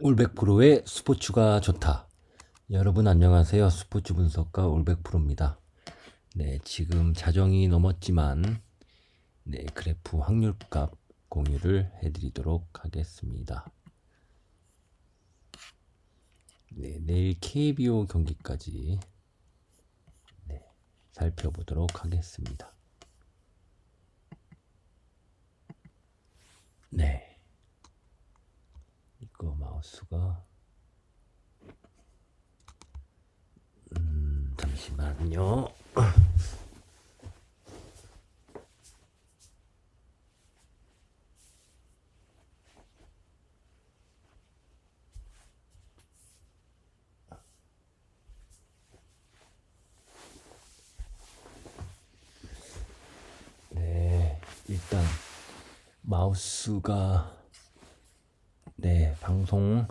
올백프로의 스포츠가 좋다. 여러분 안녕하세요. 스포츠 분석가 올백프로입니다. 네, 지금 자정이 넘었지만 네, 그래프 확률값 공유를 해 드리도록 하겠습니다. 네, 내일 KBO 경기까지 네, 살펴보도록 하겠습니다. 네. 이거 마우스가 음 잠시만요. 네, 일단 마우스가 네, 방송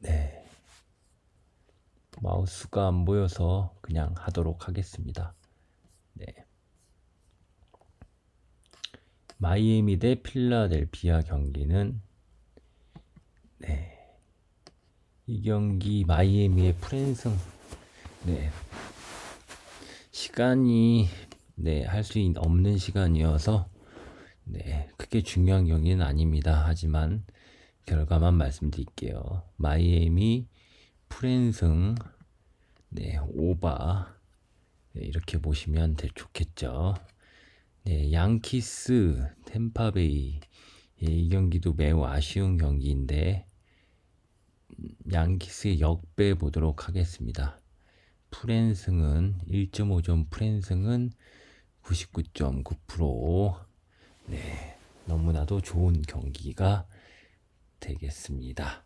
네. 마우스가 안 보여서 그냥 하도록 하겠습니다. 네. 마이애미 대 필라델피아 경기는 네. 이 경기 마이애미의 프랜승 네. 시간이 네, 할 수 없는 시간이어서 네, 크게 중요한 경기는 아닙니다. 하지만 결과만 말씀드릴게요. 마이애미 프랜승 네, 오바 네, 이렇게 보시면 될 좋겠죠. 네, 양키스 템파베이 예, 이 경기도 매우 아쉬운 경기인데 양키스의 역배 보도록 하겠습니다. 프랜승은 1.5점 프랜승은 99.9% 네, 너무나도 좋은 경기가 되겠습니다.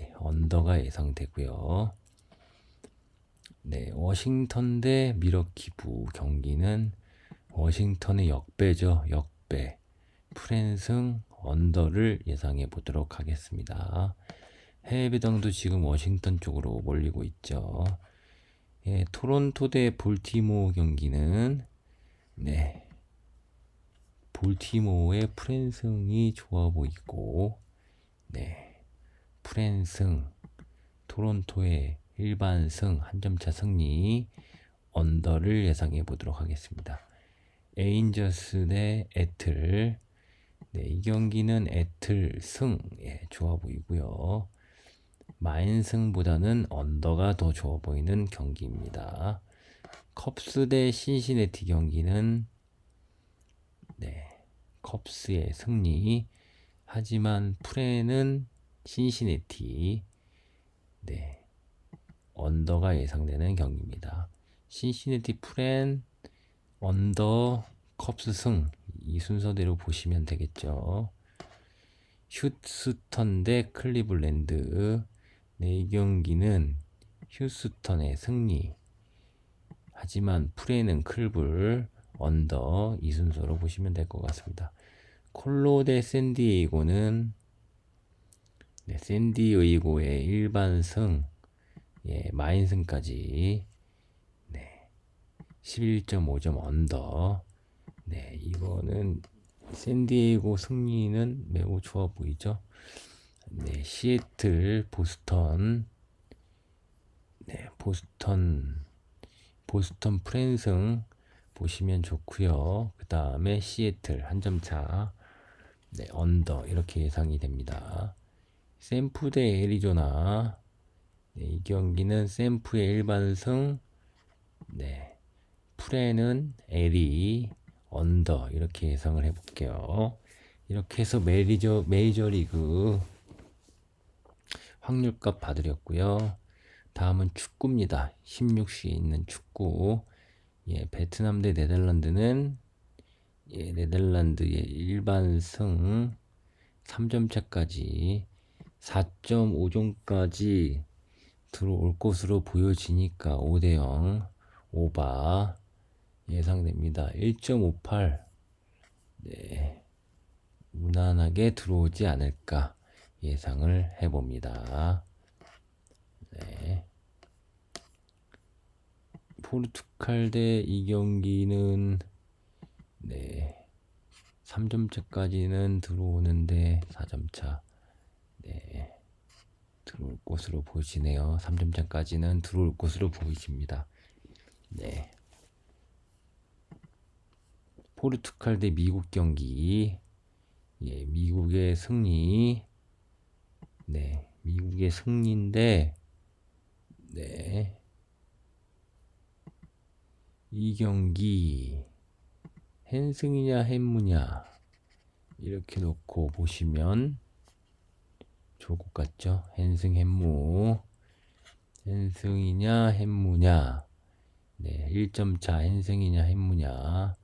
예, 언더가 예상되고요. 네, 워싱턴 대 미러키부 경기는 워싱턴의 역배죠. 역배. 프랜승 언더를 예상해 보도록 하겠습니다. 해외 배당도 지금 워싱턴 쪽으로 몰리고 있죠. 예, 토론토 대 볼티모 경기는 네. 볼티모어의 프랜승이 좋아 보이고 네. 프랜승 토론토의 일반승 한 점차 승리 언더를 예상해 보도록 하겠습니다. 에인저스 대 애틀 네, 이 경기는 애틀 승 예, 좋아 보이고요. 마인승보다는 언더가 더 좋아 보이는 경기입니다. 컵스 대 신시내티 경기는 네, 컵스의 승리. 하지만 프레는 신시내티 네, 언더가 예상되는 경기입니다. 신시내티 프렌 언더 컵스 승 이 순서대로 보시면 되겠죠. 휴스턴 대 클리블랜드 네, 이 경기는 휴스턴의 승리. 하지만 프레는 클불 언더 이 순서로 보시면 될 것 같습니다. 콜로 대 샌디에이고는 네, 샌디에이고의 일반 승, 예, 마인 승까지 네, 11.5점 언더. 네, 이거는 샌디에이고 승리는 매우 좋아 보이죠. 네, 시애틀, 보스턴, 네, 보스턴, 보스턴 프랜승 보시면 좋고요. 그 다음에 시애틀 한 점 차, 네, 언더 이렇게 예상이 됩니다. 샘프 대 애리조나, 네, 이 경기는 샘프의 일반승, 네, 프레는 에리, 언더 이렇게 예상을 해볼게요. 이렇게 해서 메이저, 메이저 리그 확률값 받으렸고요. 다음은 축구입니다. 16시에 있는 축구. 예, 베트남 대 네덜란드는 예, 네덜란드의 일반 승 3점 차까지 4.5점까지 들어올 것으로 보여지니까 5대 0 오바 예상됩니다. 1.58 네. 무난하게 들어오지 않을까 예상을 해봅니다. 네. 포르투갈 대 이 경기는 네. 3점 차까지는 들어오는데 4점 차. 네. 들어올 것으로 보이시네요. 3점차까지는 들어올 것으로 보이십니다. 네. 포르투갈 대 미국 경기. 예, 미국의 승리. 네, 미국의 승리인데, 네. 이 경기, 헨승이냐, 헨무냐, 이렇게 놓고 보시면 좋을 것 같죠? 헨승, 헨무. 헨승이냐, 헨무냐. 네, 1점 차 헨승이냐, 헨무냐.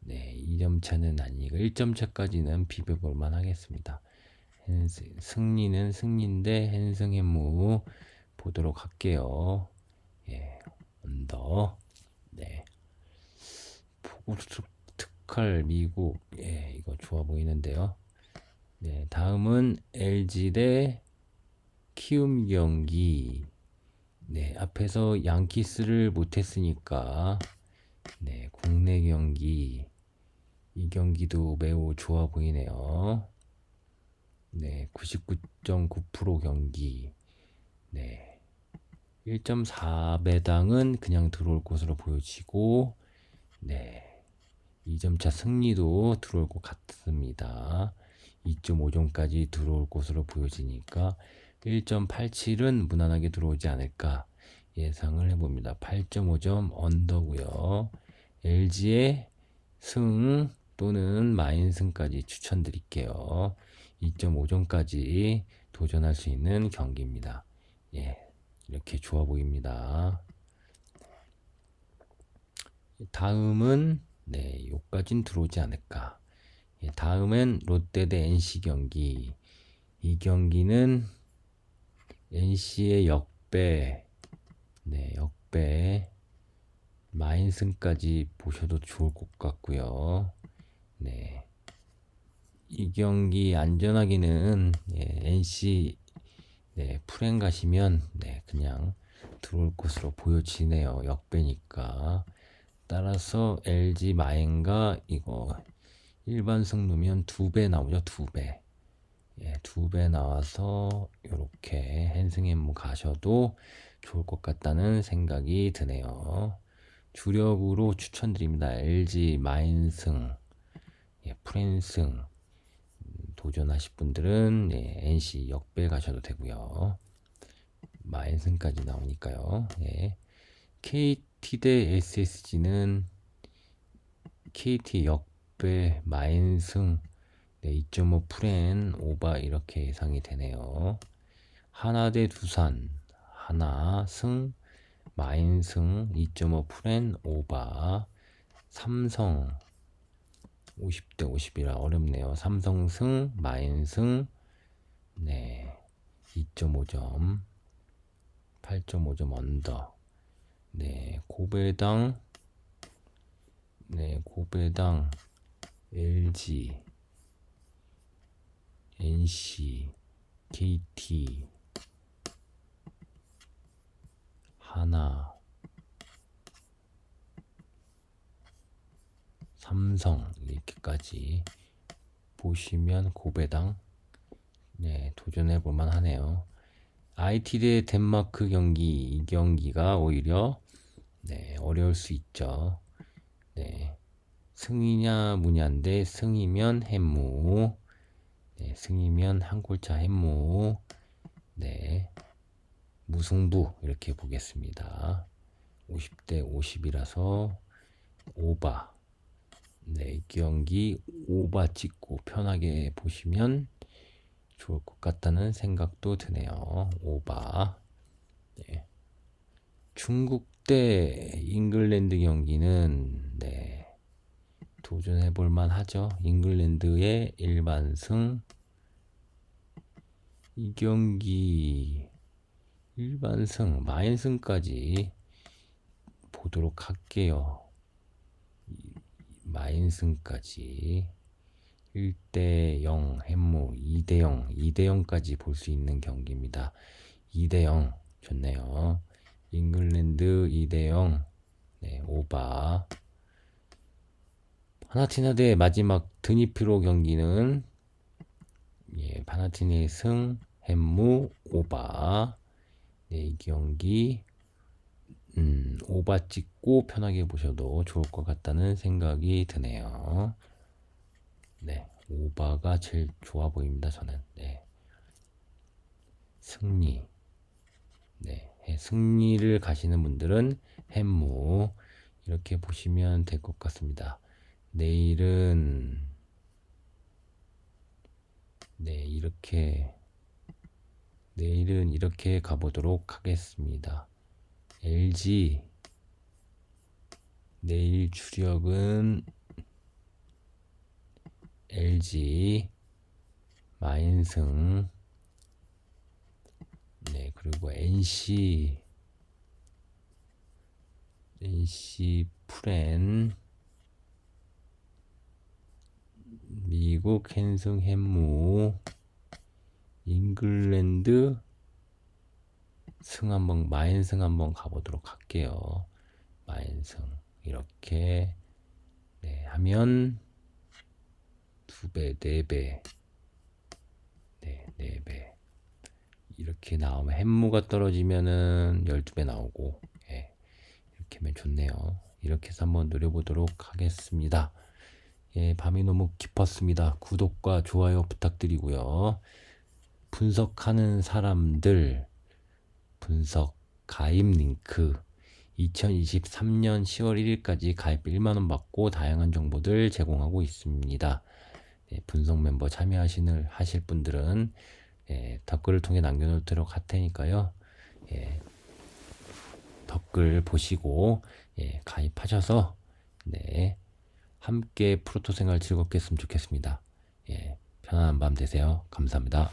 네, 2점 차는 아니고 1점 차까지는 비벼볼 만 하겠습니다. 헨승, 승리는 승리인데 헨승, 헨무 보도록 할게요. 예, 언더. 네. 포르투갈 미국. 예, 이거 좋아 보이는데요. 네, 다음은 LG 대 키움 경기. 네, 앞에서 양키스를 못했으니까, 네, 국내 경기. 이 경기도 매우 좋아 보이네요. 네, 99.9% 경기. 네. 1.4배당은 그냥 들어올 것으로 보여지고, 네. 2점차 승리도 들어올 것 같습니다. 2.5점까지 들어올 것으로 보여지니까 1.87은 무난하게 들어오지 않을까 예상을 해봅니다. 8.5점 언더고요. LG의 승 또는 마인승까지 추천드릴게요. 2.5점까지 도전할 수 있는 경기입니다. 예, 이렇게 좋아 보입니다. 다음은 네, 요까진 들어오지 않을까. 예, 다음은 롯데 대 NC 경기. 이 경기는 NC의 역배, 네, 역배, 마인슨까지 보셔도 좋을 것 같고요. 네. 이 경기 안전하기는 예, NC 네, 프렌 가시면 네, 그냥 들어올 것으로 보여지네요. 역배니까. 따라서 LG 마인가 이거 일반 승루면 두 배 나오죠. 두 배. 예, 두 배 나와서 이렇게 헨승앤무 가셔도 좋을 것 같다는 생각이 드네요. 주력으로 추천드립니다. LG 마인승, 예, 프랜승 음, 도전하실 분들은 예, NC 역배 가셔도 되고요. 마인승까지 나오니까요. 예. KT 대 SSG는 KT 역배 마인승 네, 2.5 프렌 오바 이렇게 예상이 되네요. 하나 대 두산 하나 승 마인승 2.5 프렌 오바 삼성 50대 50이라 어렵네요. 삼성 승 마인 승 네 2.5점 8.5점 언더 네 고배당 네 고배당 LG NC KT 하나, 삼성 이렇게까지 보시면 고배당 네, 도전해 볼만 하네요. IT 대 덴마크 경기 이 경기가 오히려 네, 어려울 수 있죠. 네. 승이냐 무냐인데 승이면 햄무 네, 승이면 한 골차 햄무 네. 무승부 이렇게 보겠습니다. 50대 50이라서 오바. 네, 이 경기 오바 찍고 편하게 보시면 좋을 것 같다는 생각도 드네요. 오바. 네. 중국 대 잉글랜드 경기는 네. 도전해 볼 만하죠. 잉글랜드의 일반승 이 경기 일반승, 마인승까지 보도록 할게요. 마인승까지 1대 0 햄무 2대 0, 2대 0까지 볼 수 있는 경기입니다. 2대 0 좋네요. 잉글랜드 2대 0 네, 오바 파나티나대 마지막 드니프로 경기는 예, 파나티네 승, 햄무 오바. 네, 이 경기 음, 오바 찍고 편하게 보셔도 좋을 것 같다는 생각이 드네요. 네, 오바가 제일 좋아 보입니다. 저는. 네. 승리. 네, 예, 승리를 가시는 분들은 햄무 이렇게 보시면 될 것 같습니다. 내일은 네, 이렇게 내일은 이렇게 가보도록 하겠습니다. LG 내일 주력은 LG 마인승. 네 그리고 NC NC 프렌 미국 헨승 햄무. 잉글랜드 승 한번 마인승 한번 가보도록 할게요. 마인승 이렇게 네, 하면 두 배, 네 배, 네, 네 배. 이렇게 나오면 햄무가 떨어지면은 12배 나오고 예, 이렇게 하면 좋네요. 이렇게 해서 한번 노려보도록 하겠습니다. 예, 밤이 너무 깊었습니다. 구독과 좋아요 부탁드리고요. 분석하는 사람들 분석 가입 링크 2023년 10월 1일까지 가입 1만원 받고 다양한 정보들 제공하고 있습니다. 네, 분석 멤버 참여하시는 하실 분들은 예, 댓글을 통해 남겨놓도록 할 테니까요. 예, 댓글 보시고 예, 가입하셔서 네, 함께 프로토 생활 즐겁게 했으면 좋겠습니다. 예, 편안한 밤 되세요. 감사합니다.